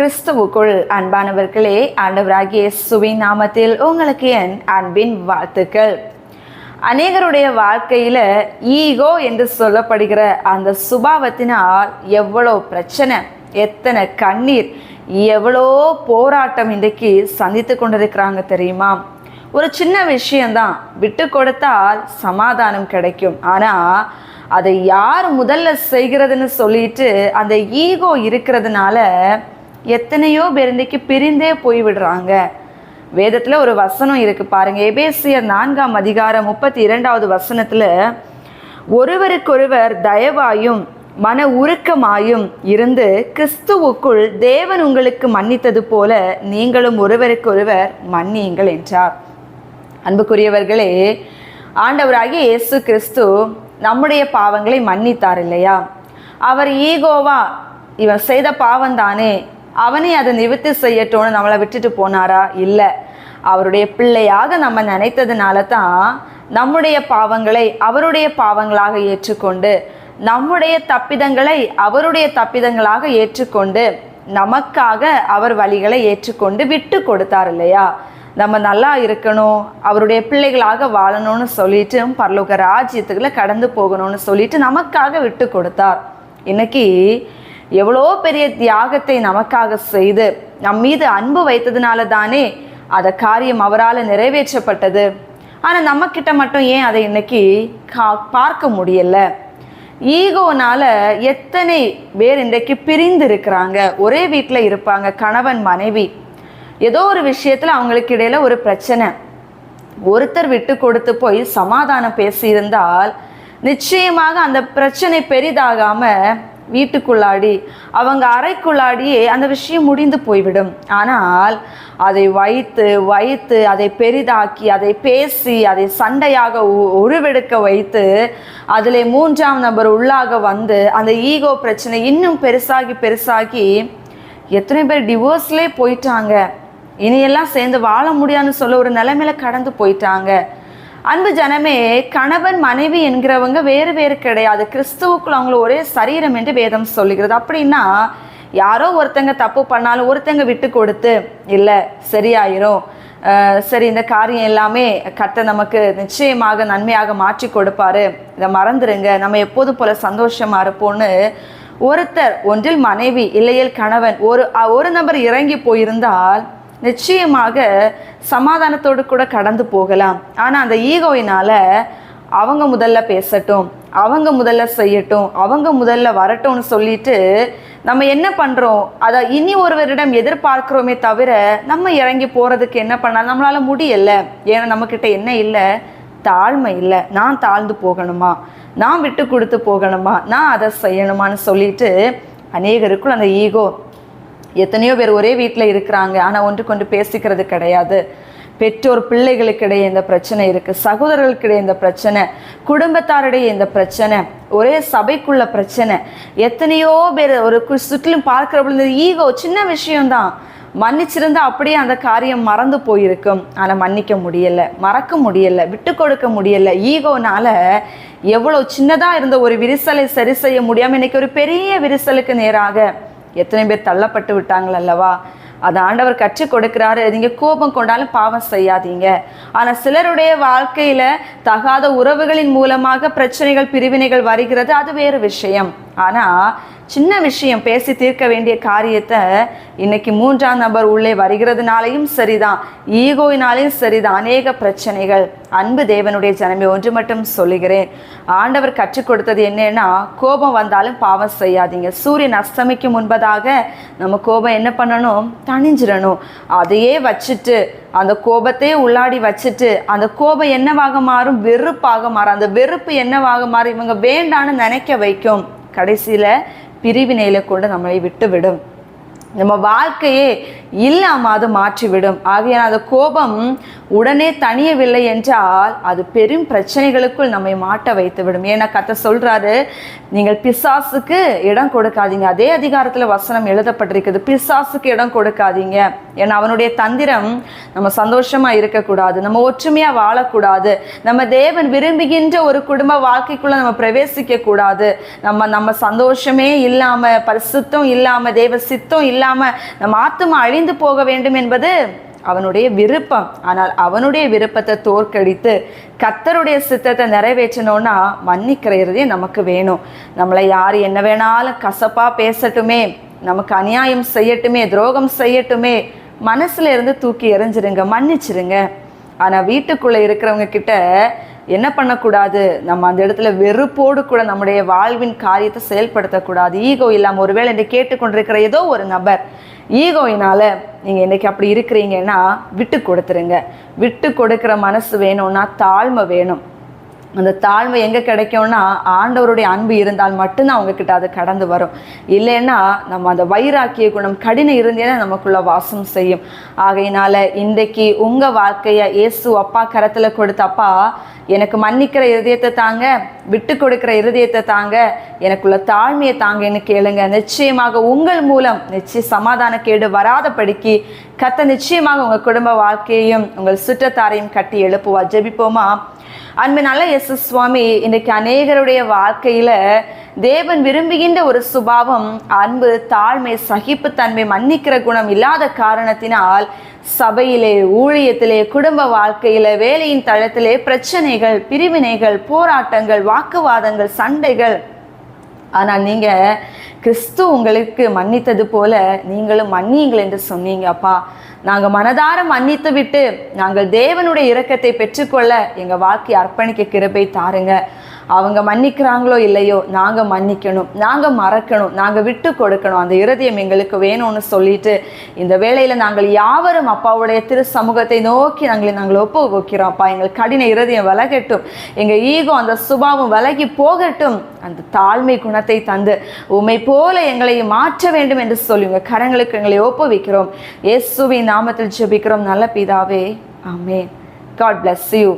கிறிஸ்துவுக்குள் அன்பானவர்களே ஆண்டவராகிய சுவின் நாமத்தில் உங்களுக்கு என் அன்பின் வாழ்த்துக்கள். அநேகருடைய வாழ்க்கையில் ஈகோ என்று சொல்லப்படுகிற அந்த சுபாவத்தினால் எவ்வளோ பிரச்சனை எத்தனை கண்ணீர் எவ்வளோ போராட்டம் இன்றைக்கு சந்தித்து கொண்டிருக்கிறாங்க தெரியுமா? ஒரு சின்ன விஷயம்தான் விட்டு கொடுத்தால் சமாதானம் கிடைக்கும். ஆனால் அதை யார் முதல்ல செய்கிறதுன்னு சொல்லிட்டு அந்த ஈகோ இருக்கிறதுனால எத்தனையோ பேர் பிரிந்தே போய் விடுறாங்க வேதத்தில் ஒரு வசனம் இருக்கு பாருங்க. எபேசியர் நான்காம் அதிகாரம் முப்பத்தி இரண்டாவது வசனத்தில் ஒருவருக்கொருவர் தயவாயும் மன உருக்கமாயும் இருந்து கிறிஸ்துவுக்குள் தேவன் உங்களுக்கு மன்னித்தது போல நீங்களும் ஒருவருக்கொருவர் மன்னியுங்கள் என்றார். அன்புக்குரியவர்களே ஆண்டவராகிய இயேசு கிறிஸ்து நம்முடைய பாவங்களை மன்னித்தார் இல்லையா? அவர் ஈகோவா இவன் செய்த பாவம் தானே அவனே அதை நிவர்த்தி செய்யட்டும்னு நம்மளை விட்டுட்டு போனாரா? இல்லை. அவருடைய பிள்ளையாக நம்ம நினைத்ததுனால தான் நம்முடைய பாவங்களை அவருடைய பாவங்களாக ஏற்றுக்கொண்டு நம்முடைய தப்பிதங்களை அவருடைய தப்பிதங்களாக ஏற்றுக்கொண்டு நமக்காக அவர் வழிகளை ஏற்றுக்கொண்டு விட்டு கொடுத்தார் இல்லையா? நம்ம நல்லா இருக்கணும் அவருடைய பிள்ளைகளாக வாழணும்னு சொல்லிட்டு பரலோக ராஜ்யத்துக்குள்ள கடந்து போகணும்னு சொல்லிட்டு நமக்காக விட்டு கொடுத்தார். இன்னைக்கு எவ்வளோ பெரிய தியாகத்தை நமக்காக செய்து நம் மீது அன்பு வைத்ததுனால தானே அதை காரியம் அவரால் நிறைவேற்றப்பட்டது. ஆனால் நம்மக்கிட்ட மட்டும் ஏன் அதை இன்னைக்கு கா பார்க்க முடியல? ஈகோனால எத்தனை பேர் இன்றைக்கு பிரிந்து இருக்கிறாங்க ஒரே வீட்டில் இருப்பாங்க கணவன் மனைவி. ஏதோ ஒரு விஷயத்தில் அவங்களுக்கு இடையில ஒரு பிரச்சனை. ஒருத்தர் விட்டு கொடுத்து போய் சமாதானம் பேசியிருந்தால் நிச்சயமாக அந்த பிரச்சனை பெரிதாகாம வீட்டுக்குள்ளாடி அவங்க அறைக்குள்ளாடியே அந்த விஷயம் முடிந்து போய்விடும். ஆனால் அதை வைத்து வைத்து அதை பெரிதாக்கி அதை பேசி அதை சண்டையாக உ- உருவெடுக்க வைத்து அதில் மூன்றாம் நபர் உள்ளாக வந்து அந்த ஈகோ பிரச்சனை இன்னும் பெருசாகி பெருசாகி எத்தனை பேர் டிவோர்ஸ்லேயே போயிட்டாங்க. இனியெல்லாம் சேர்ந்து வாழ முடியாதுன்னு சொல்ல ஒரு நிலைமையில கடந்து போயிட்டாங்க. அன்பு ஜனமே கணவன் மனைவி என்கிறவங்க வேறு வேறு கிடையாது. கிறிஸ்துவுக்குள் அவங்கள ஒரே சரீரம் என்று வேதம் சொல்லுகிறது. அப்படின்னா யாரோ ஒருத்தங்க தப்பு பண்ணாலும் ஒருத்தங்க விட்டு கொடுத்து இல்லை சரியாயிரும். சரி இந்த காரியம் எல்லாமே கத்த நமக்கு நிச்சயமாக நன்மையாக மாற்றி கொடுப்பாரு. இதை மறந்துருங்க. நம்ம எப்போதும் போல சந்தோஷமா இருப்போம்னு ஒருத்தர் ஒன்றில் மனைவி இல்லையேல் கணவன் ஒரு ஒரு நபர் இறங்கி போயிருந்தால் நிச்சயமாக சமாதானத்தோடு கூட கடந்து போகலாம். ஆனால் அந்த ஈகோயினால் அவங்க முதல்ல பேசட்டும் அவங்க முதல்ல செய்யட்டும் அவங்க முதல்ல வரட்டும்னு சொல்லிட்டு நம்ம என்ன பண்ணுறோம் அதை இனி ஒருவரிடம் எதிர்பார்க்குறோமே தவிர நம்ம இறங்கி போகிறதுக்கு என்ன பண்ணாலும்? நம்மளால் முடியலை. ஏன்னா நம்மக்கிட்ட என்ன இல்லை? தாழ்மை இல்லை. நான் தாழ்ந்து போகணுமா? நான் விட்டு கொடுத்து போகணுமா? நான் அதை செய்யணுமான்னு சொல்லிட்டு அநேகருக்குள் அந்த ஈகோ எத்தனையோ பேர் ஒரே வீட்டில் இருக்கிறாங்க. ஆனால் ஒன்று கொண்டு பேசிக்கிறது கிடையாது. பெற்றோர் பிள்ளைகளுக்கிடையே இந்த பிரச்சனை இருக்குது சகோதரர்களுக்கிடையே இந்த பிரச்சனை. குடும்பத்தாரிடையே இந்த பிரச்சனை. ஒரே சபைக்குள்ள பிரச்சனை. எத்தனையோ பேர் ஒரு சுற்றிலும் பார்க்கிற பொழுது ஈகோ சின்ன விஷயம்தான். மன்னிச்சிருந்தா அப்படியே அந்த காரியம் மறந்து போயிருக்கும். ஆனால் மன்னிக்க முடியலை. மறக்க முடியலை. விட்டு கொடுக்க முடியல. ஈகோனால எவ்வளோ சின்னதாக இருந்த ஒரு விரிசலை சரி செய்ய முடியாமல் இன்னைக்கு ஒரு பெரிய விரிசலுக்கு நேராக எத்தனை பேர் தள்ளப்பட்டு விட்டாங்கள் அல்லவா? அது ஆண்டவர் கற்றுக் கொடுக்கிறாரு. நீங்கள் கோபம் கொண்டாலும் பாவம் செய்யாதீங்க. ஆனால் சிலருடைய வாழ்க்கையில் தகாத உறவுகளின் மூலமாக பிரச்சனைகள் பிரிவினைகள் வருகிறது. அது வேறு விஷயம். ஆனால் சின்ன விஷயம் பேசி தீர்க்க வேண்டிய காரியத்தை இன்னைக்கு மூன்றாம் நபர் உள்ளே வருகிறதுனாலையும் சரிதான். ஈகோயினாலையும் சரிதான். அநேக பிரச்சனைகள். அன்பு தேவனுடைய ஜனமே ஒன்று மட்டும் சொல்லுகிறேன். ஆண்டவர் கற்றுக் கொடுத்தது என்னன்னா கோபம் வந்தாலும் பாவம் செய்யாதீங்க. சூரியன் அஸ்தமிக்கு முன்பதாக நம்ம கோபம் என்ன பண்ணணும்? தணிஞ்சிடணும். அதையே வச்சுட்டு அந்த கோபத்தையே உள்ளாடி வச்சுட்டு அந்த கோபம் என்னவாக மாறும்? வெறுப்பாக மாறும். அந்த வெறுப்பு என்னவாக மாறும்? இவங்க வேண்டான்னு நினைக்க வைக்கும். கடைசியில பிரிவினையில கொண்டு நம்மளை விட்டு விடும் நம்ம வாழ்க்கையே இல்லாம அது மாற்றிவிடும். ஆகையால் அந்த கோபம் உடனே தணியவில்லை என்றால் அது பெரும் பிரச்சனைகளுக்குள் நம்மை மாட்ட வைத்து விடும் ஏன்னா கத்தை சொல்றாரு நீங்கள் பிசாசுக்கு இடம் கொடுக்காதீங்க. அதே அதிகாரத்துல வசனம் எழுதப்பட்டிருக்குது பிசாசுக்கு இடம் கொடுக்காதீங்க. ஏன்னா அவனுடைய தந்திரம் நம்ம சந்தோஷமா இருக்கக்கூடாது நம்ம ஒற்றுமையா வாழக்கூடாது நம்ம தேவன் விரும்புகின்ற ஒரு குடும்ப வாழ்க்கைக்குள்ள நம்ம பிரவேசிக்க கூடாது நம்ம நம்ம சந்தோஷமே இல்லாம பரிசுத்தம் இல்லாம தேவ சித்தம் இல்லாம இல்லாமல் நம்ம ஆத்துமா மறைந்து போக வேண்டும் என்பது அவனுடைய விருப்பம். ஆனால் அவனுடைய விருப்பத்தை தோற்கடித்து கத்தருடைய சித்தத்தை நிறைவேற்றணும்னா மன்னிக்கிற இருதயம் நமக்கு வேணும். நம்மளை யார் என்ன வேணாலும் கசப்பாக பேசட்டுமே நமக்கு அநியாயம் செய்யட்டுமே துரோகம் செய்யட்டுமே மனசுல இருந்து தூக்கி எறிஞ்சிருங்க மன்னிச்சிருங்க. ஆனால் வீட்டுக்குள்ளே இருக்கிறவங்க கிட்ட என்ன பண்ணக்கூடாது? நம்ம அந்த இடத்துல வெறுப்போடு கூட நம்முடைய வாழ்வின் காரியத்தை செயல்படுத்தக்கூடாது. ஈகோ இல்லாமல் ஒருவேளை என்று கேட்டுக்கொண்டிருக்கிற ஏதோ ஒரு நபர் ஈகோயினால் நீங்கள் இன்றைக்கி அப்படி இருக்கிறீங்கன்னா விட்டு கொடுத்துருங்க. விட்டு கொடுக்குற மனசு வேணும்னா தாழ்மை வேணும். அந்த தாழ்மை எங்கே கிடைக்கும்னா ஆண்டவருடைய அன்பு இருந்தால் மட்டும்தான் அவங்கக்கிட்ட அது கடந்து வரும். இல்லைன்னா நம்ம அந்த வைராக்கிய குணம் கடின இருந்தேன்னா நமக்குள்ள வாசம் செய்யும். ஆகையினால இன்றைக்கு உங்கள் வாழ்க்கையை இயேசு அப்பா கரத்தில் கொடுத்தப்பா எனக்கு மன்னிக்கிற இருதயத்தை தாங்க விட்டு கொடுக்கிற இருதயத்தை தாங்க எனக்குள்ள தாழ்மையை தாங்கன்னு கேளுங்க. நிச்சயமாக உங்கள் மூலம் நிச்சய சமாதான கேடு வராதபடிக்கு கத்த நிச்சயமாக உங்கள் குடும்ப வாழ்க்கையையும் உங்கள் சுற்றத்தாரையும் கட்டி எழுப்புவா ஜெபிப்போமா? அன்பு நல்ல எஸ் சுவாமி இன்றைக்கு அநேகருடைய வாழ்க்கையில தேவன் விரும்புகின்ற ஒரு சுபாவம் அன்பு தாழ்மை சகிப்புத்தன்மை மன்னிக்கிற குணம் இல்லாத காரணத்தினால் சபையிலே ஊழியத்திலே குடும்ப வாழ்க்கையில வேலையின் தளத்திலே பிரச்சனைகள் பிரிவினைகள் போராட்டங்கள் வாக்குவாதங்கள் சண்டைகள் ஆனால் நீங்க கிறிஸ்து உங்களுக்கு மன்னித்தது போல நீங்களும் மன்னியுங்கள் என்று சொன்னீங்க அப்பா. நாங்கள் மனதார மன்னித்து விட்டு நாங்கள் தேவனுடைய இரக்கத்தை பெற்றுக்கொள்ள எங்கள் வாழ்க்கையை அர்ப்பணிக்க கிருபை தாருங்க. அவங்க மன்னிக்கிறாங்களோ இல்லையோ நாங்கள் மன்னிக்கணும் நாங்கள் மறக்கணும் நாங்கள் விட்டு கொடுக்கணும். அந்த இருதயம் எங்களுக்கு வேணும்னு சொல்லிட்டு இந்த வேளையில் நாங்கள் யாவரும் அப்பாவுடைய திரு சமூகத்தை நோக்கி நாங்களை நாங்கள் ஒப்பு வைக்கிறோம்ப்பா எங்கள் கடின இருதயம் விலகட்டும். எங்கள் ஈகோ அந்த சுபாவம் விலகி போகட்டும். அந்த தாழ்மை குணத்தை தந்து உமை போல எங்களை மாற்ற வேண்டும் என்று சொல்லி உங்கள் கரங்களுக்கு எங்களை ஒப்புவிக்கிறோம். இயேசுவின் நாமத்தில் ஜெபிக்கிறோம். நல்ல பிதாவே ஆமே காட் பிளஸ் யூ